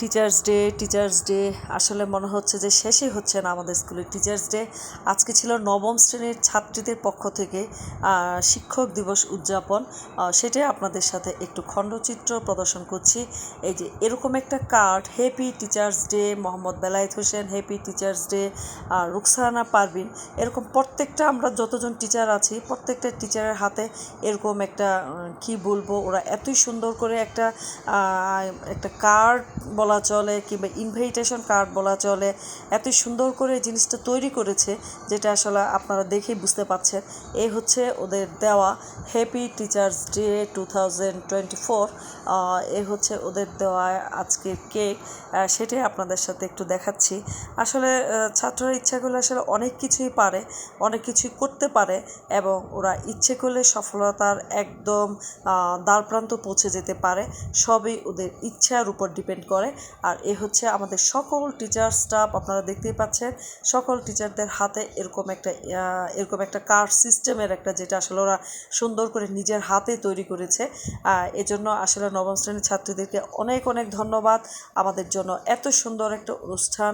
Teachers day teachers day আসলে মনে হচ্ছে যে শেষই হচ্ছে না আমাদের স্কুলের টিচার্স ডে আজকে ছিল নবম শ্রেণির ছাত্রীদের পক্ষ থেকে শিক্ষক দিবস উদযাপন। সেটাই আপনাদের সাথে একটু খণ্ডচিত্র প্রদর্শন করছি। এই যে এরকম একটা card happy teachers day Mohammad Belayet Hossain happy teachers day Ruksana Parvin, এরকম প্রত্যেকটা আমরা যতজন টিচার আছি, প্রত্যেকটা টিচারের হাতে এরকম একটা কি বলব, ওরা এতই সুন্দর করে একটা একটা কার্ড বলা চলে কিংবা ইনভাইটেশন কার্ড বলা চলে, এত সুন্দর করে জিনিসটা তৈরি করেছে যেটা আসলে আপনারা দেখেই বুঝতে পারছেন এই হচ্ছে ওদের দেওয়া happy teachers day two thousand twenty four এ হচ্ছে ওদের দেওয়া আজকের কেক সেটাই আপনাদের সাথে একটু দেখাচ্ছি। আসলে ছাত্ররা ইচ্ছা করলে আসলে অনেক কিছুই পারে, অনেক কিছুই করতে পারে এবং ওরা ইচ্ছে করলে সফলতার একদম দ্বারপ্রান্ত পৌঁছে যেতে পারে। সবই ওদের ইচ্ছার উপর ডিপেন্ড করে। আর এ হচ্ছে আমাদের সকল টিচার স্টাফ আপনারা দেখতেই পাচ্ছেন, সকল টিচারদের হাতে এরকম একটা এরকম একটা কার্ড সিস্টেমের একটা যেটা আসলে ওরা সুন্দর করে নিজের হাতে তৈরি করেছে। এজন্য আসলে নবম শ্রেণির ছাত্রীদেরকে অনেক অনেক ধন্যবাদ আমাদের জন্য এত সুন্দর একটা অনুষ্ঠান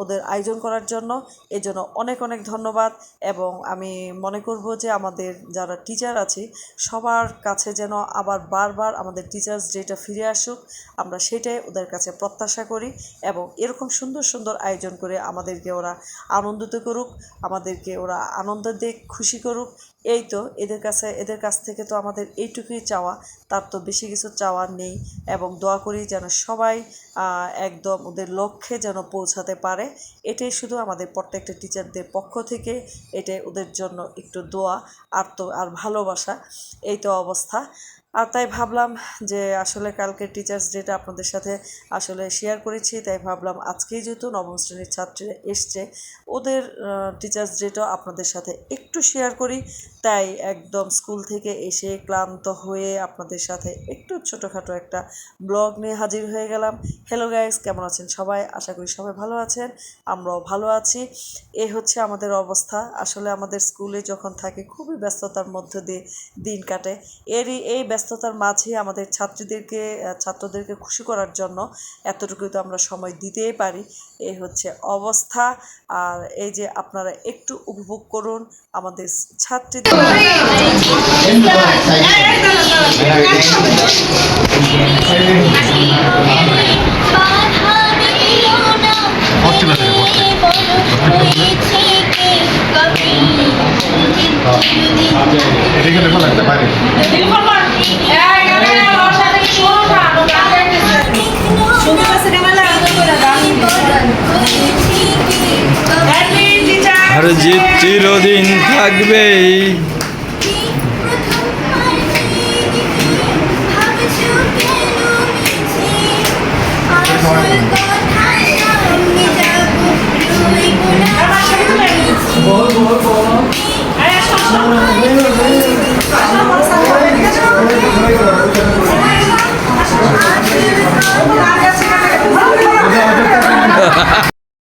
ওদের আয়োজন করার জন্য। এজন্য অনেক অনেক ধন্যবাদ এবং আমি মনে করব যে আমাদের যারা টিচার আছি, সবার কাছে যেন আবার বারবার আমাদের টিচার্স ডেটা ফিরে আসুক। আমরা সেটাই ওদের কাছে প্রত্যাশা করি এবং এরকম সুন্দর সুন্দর আয়োজন করে আমাদেরকে ওরা আনন্দিত করুক, আমাদেরকে ওরা আনন্দ দিক খুশি করুক। এই তো এদের কাছে, এদের কাছ থেকে তো আমাদের এইটুকুই চাওয়া, তার তো বেশি কিছু চাওয়ার নেই এবং দোয়া করি যেন সবাই একদম ওদের লক্ষ্যে যেন পৌঁছাতে পারে। এটাই শুধু আমাদের প্রত্যেকটা টিচারদের পক্ষ থেকে, এটাই ওদের জন্য একটু দোয়া আর তো, আর ভালোবাসা। এই তো অবস্থা। আর তাই ভাবলাম যে আসলে কালকে টিচার্স ডেটা আপনাদের সাথে আসলে শেয়ার করেছি, তাই ভাবলাম আজকেই যেহেতু নবম শ্রেণির ছাত্রীরা এসছে, ওদের টিচার্স ডেটাও আপনাদের সাথে একটু শেয়ার করি। তাই একদম স্কুল থেকে এসে ক্লান্ত হয়ে আপনাদের সাথে একটু ছোটোখাটো একটা ব্লগ নিয়ে হাজির হয়ে গেলাম। হ্যালো গাইস কেমন আছেন সবাই? আশা করি সবাই ভালো আছেন, আমরাও ভালো আছি। এ হচ্ছে আমাদের অবস্থা। আসলে আমাদের স্কুলে যখন থাকে, খুবই ব্যস্ততার মধ্য দিয়ে দিন কাটে। এরই, এই ব্যস্ততার মাঝে আমাদের ছাত্রীদেরকে ছাত্রদেরকে খুশি করার জন্য এতটুকুই তো আমরা সময় দিতেই পারি। এই হচ্ছে অবস্থা। আর এই যে আপনারা একটু উপভোগ করুন আমাদের ছাত্রীদের। এদিকে দেখো লাগতে পারে আর যে চিরদিন থাকবেই। সবাই